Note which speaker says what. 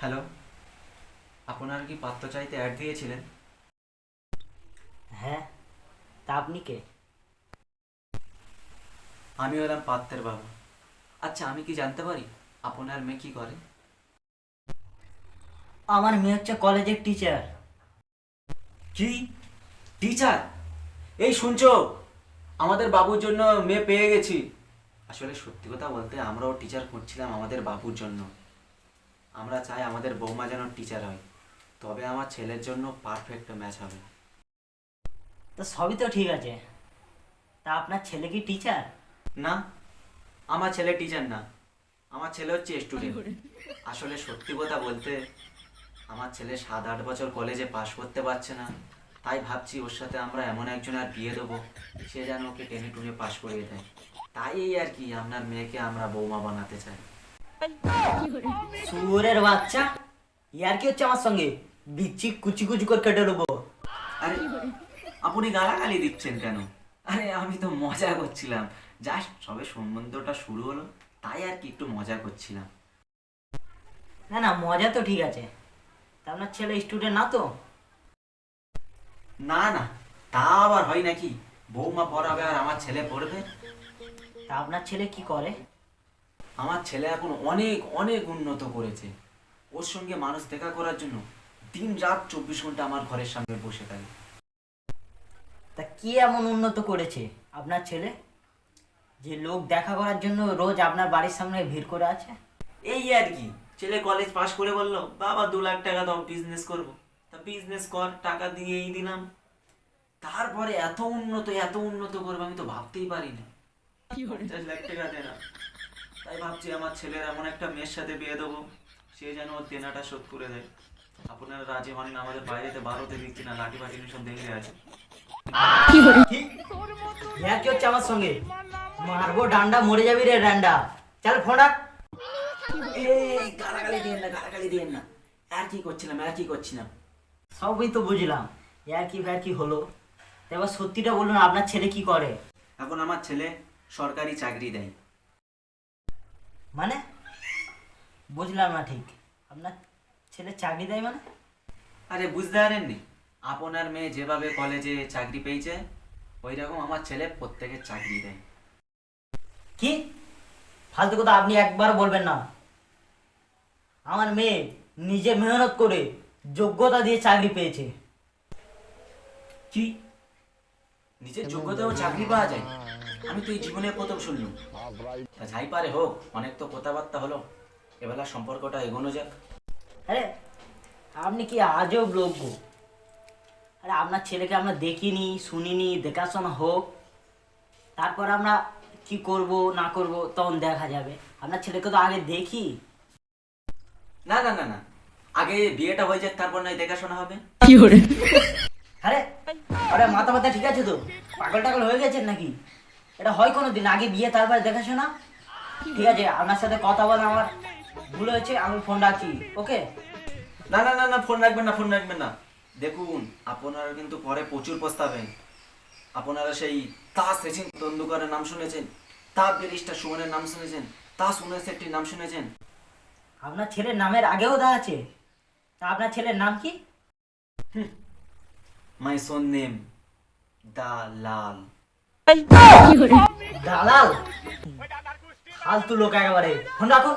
Speaker 1: Hello আপনার কি পাত্র চাইতে অ্যাড দিয়েছিলেন?
Speaker 2: হ্যাঁ তা আপনি কে?
Speaker 1: আমি হলাম পাত্রের বাবা। আচ্ছা আমি কি জানতে পারি আপনার মেয়ে কি করে?
Speaker 2: আমার মেয়ে হচ্ছে কলেজের টিচার
Speaker 1: কি? টিচার এই শুনছো আমাদের বাবুর জন্য মেয়ে পেয়ে গেছি। আসলে সত্যি কথা বলতে আমরাও টিচার খুঁজছিলাম আমাদের বাবুর জন্য। আমরা চাই আমাদের বৌমা যেন টিচার হয়। তবে আমার ছেলের জন্য পারফেক্ট ম্যাচ হবে।
Speaker 2: তো সবই তো ঠিক আছে। তা আপনার ছেলে কি টিচার
Speaker 1: না আমার ছেলে টিচার না। আমার ছেলে হচ্ছে স্টুডেন্ট আসলে সত্যি কথা বলতে আমার ছেলে সাত আট বছর কলেজে পাশ করতে পারছে না। তাই ভাবছি ওর সাথে আমরা এমন একজন আর বিয়ে দেবো সে যেন ওকে টেনে টুনে পাশ করিয়ে দেয়। তাই আর কি আপনার মেয়েকে আমরা বৌমা বানাতে চাই।
Speaker 2: সুরের বাচ্চা? ইয়ার কি হচ্ছে আমার সঙ্গে? বিচ্ছি কুচি কুচি করে কেটে নেব
Speaker 1: আরে আপনি গালাগালি দিচ্ছেন কেন? আরে আমি তো মজা করছিলাম। জাস্ট সবে সম্বন্ধটা শুরু হলো তাই আর কি একটু মজা করছিলাম।
Speaker 2: না না মজা তো ঠিক আছে। আপনার ছেলে স্টুডেন্ট না তো?
Speaker 1: না না তা আবার হয় নাকি? বৌমা পড়াবে আর আমার ছেলে পড়বে?
Speaker 2: তা আপনার ছেলে কি করে?
Speaker 1: আমার ছেলে এখন অনেক অনেক উন্নত করেছে। ওর সঙ্গে মানুষ দেখা করার জন্য দিন রাত চব্বিশ ঘণ্টা আমার ঘরের সামনে বসে থাকে।
Speaker 2: তা কি এমন উন্নত করেছে আপনার ছেলে? যে লোক দেখা করার জন্য রোজ আপনার বাড়ির সামনে ভিড় করে আছে?
Speaker 1: এই আর কি ছেলে কলেজ পাশ করে বলল বাবা দু লাখ টাকা দাও বিজনেস করব। তা বিজনেস কর টাকা দিয়েই দিলাম। তারপরে এত উন্নত এত উন্নত করব আমি তো ভাবতেই পারিনি। পঞ্চাশ লাখ টাকা দেনা। তাই ভাবছি আমার ছেলের এমন একটা মেয়ের সাথে বিয়ে দেবো সে যেন ওর দেনাটা শোধ করে দেয়। আপনারা রাজি হন না আমাদের বাইরেতে বারোতে দিচ্ছি না লাঠি ফাটি সব দেখে আছে।
Speaker 2: কি কি হচ্ছে আমার সঙ্গে? মারবো ডান্ডা মরে যাবি রে ডান্ডা। চল ফোন
Speaker 1: এই গালাগালি দিয়েন না গালাগালি দিয়েন না। আর কি করছিলাম আর কি করছিলাম?
Speaker 2: সবই তো বুঝলাম। ইয়ার কি কি হলো? এবার সত্যিটা বলুন আপনার ছেলে কি করে?
Speaker 1: এখন আমার ছেলে সরকারি চাকরি দেয়।
Speaker 2: মানে? বুঝলাম না ঠিক। আপনার ছেলে চাকরি দেয় মানে?
Speaker 1: আরে বুঝতে পারেননি। আপনার মেয়ে যেভাবে কলেজে চাকরি পেয়েছে ওই রকম আমার ছেলে প্রত্যেকের চাকরি দেয়।
Speaker 2: কি? ফালতু কথা আপনি একবার বলবেন না। আমার মেয়ে নিজে মেহনত করে যোগ্যতা দিয়ে চাকরি পেয়েছে।
Speaker 1: কি? নিজের যোগ্যতাও চাকরি পাওয়া যায়। আমি তো এই জীবনে প্রথম শুনলাম। তা যাই পারে হোক অনেক তো কথাবার্তা হলো। এবেলা সম্পর্কটা এগোনো যাক।
Speaker 2: আরে আপনি কি আজব লোক গো। আরে আপনার ছেলেকে আমরা দেখিনি শুনিনি দেখাশোনা হোক। তারপর আমরা কি করব না করব তখন দেখা যাবে। আপনার ছেলেকে তো আগে দেখি।
Speaker 1: না না না না। আগে বিয়েটা হয়ে যাক তারপর নয় দেখাশোনা হবে।
Speaker 2: আরে পাগল টাগল হয়ে গেছেন নাকি? এটা হয় কোনো দিন আগে বিয়ে তারপরে দেখাশোনা? ঠিক আছে আপনার সাথে কথা বলা আমার ভুল হয়েছে আমি ফোন রাখছি ওকে
Speaker 1: না না না না ফোন রাখবেন না ফোন রাখবেন না। দেখুন আপনারা কিন্তু পরে প্রচুর পস্তাবেন আপনারা সেই তা সচিন তেন্ডুলকরের নাম শুনেছেন? তা ব্যারিস্টার সুমনের নাম শুনেছেন? তা সুনীল শেট্টির নাম শুনেছেন?
Speaker 2: আপনার ছেলের নামের আগেও দা আছে। তা আপনার ছেলের নাম কি?
Speaker 1: মাই সোন নেম দালাল।
Speaker 2: দালাল? ফালতু লোক একেবারে। ফোন রাখুন।